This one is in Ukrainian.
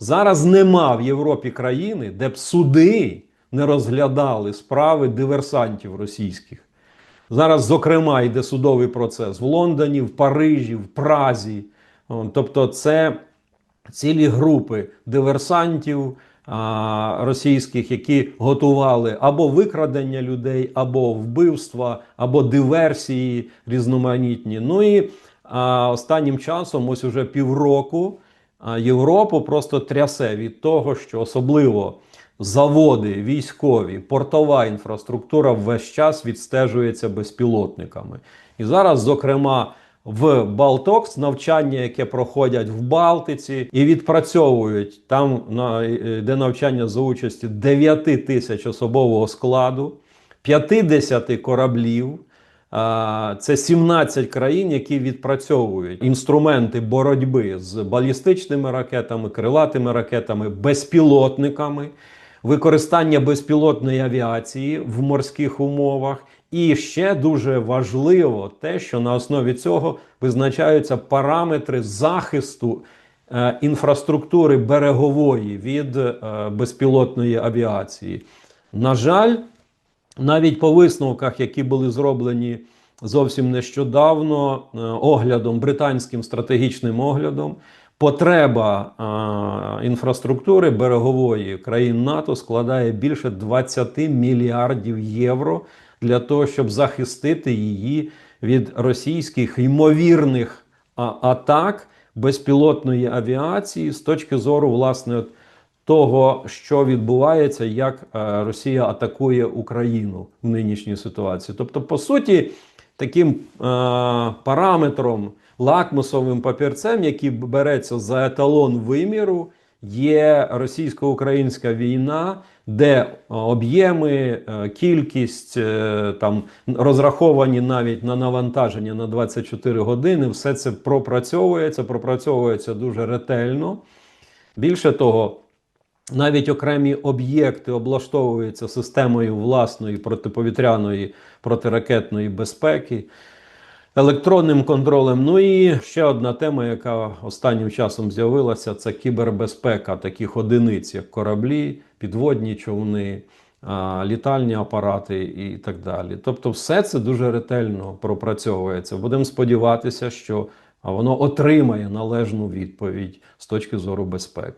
зараз нема в Європі країни, де б суди не розглядали справи диверсантів російських. Зараз, зокрема, йде судовий процес в Лондоні, в Парижі, в Празі. Тобто, це цілі групи диверсантів російських, які готували або викрадення людей, або вбивства, або диверсії різноманітні. Ну і останнім часом, ось уже півроку, Європу просто трясе від того, що особливо заводи, військові, портова інфраструктура весь час відстежується безпілотниками. І зараз, зокрема, в Балтокс навчання, яке проходять в Балтиці, і відпрацьовують там, на, де навчання за участі 9 тисяч особового складу, 50 кораблів. Це 17 країн, які відпрацьовують інструменти боротьби з балістичними ракетами, крилатими ракетами, безпілотниками, використання безпілотної авіації в морських умовах. І ще дуже важливо те, що на основі цього визначаються параметри захисту е, інфраструктури берегової від е, безпілотної авіації. На жаль, навіть по висновках, які були зроблені зовсім нещодавно, е, оглядом, британським стратегічним оглядом, потреба е, інфраструктури берегової країн НАТО складає більше 20 мільярдів євро для того, щоб захистити її від російських ймовірних атак безпілотної авіації з точки зору власне. Того, що відбувається, як е, Росія атакує Україну в нинішній ситуації. Тобто, по суті, таким е, параметром, лакмусовим папірцем, який береться за еталон виміру, є російсько-українська війна, де е, об'єми, кількість там розраховані навіть на навантаження на 24 години, все це пропрацьовується, пропрацьовується дуже ретельно. Більше того, навіть окремі об'єкти облаштовуються системою власної протиповітряної протиракетної безпеки, електронним контролем. Ну і ще одна тема, яка останнім часом з'явилася, це кібербезпека таких одиниць, як кораблі, підводні човни, літальні апарати і так далі. Тобто, все це дуже ретельно пропрацьовується. Будемо сподіватися, що воно отримає належну відповідь з точки зору безпеки.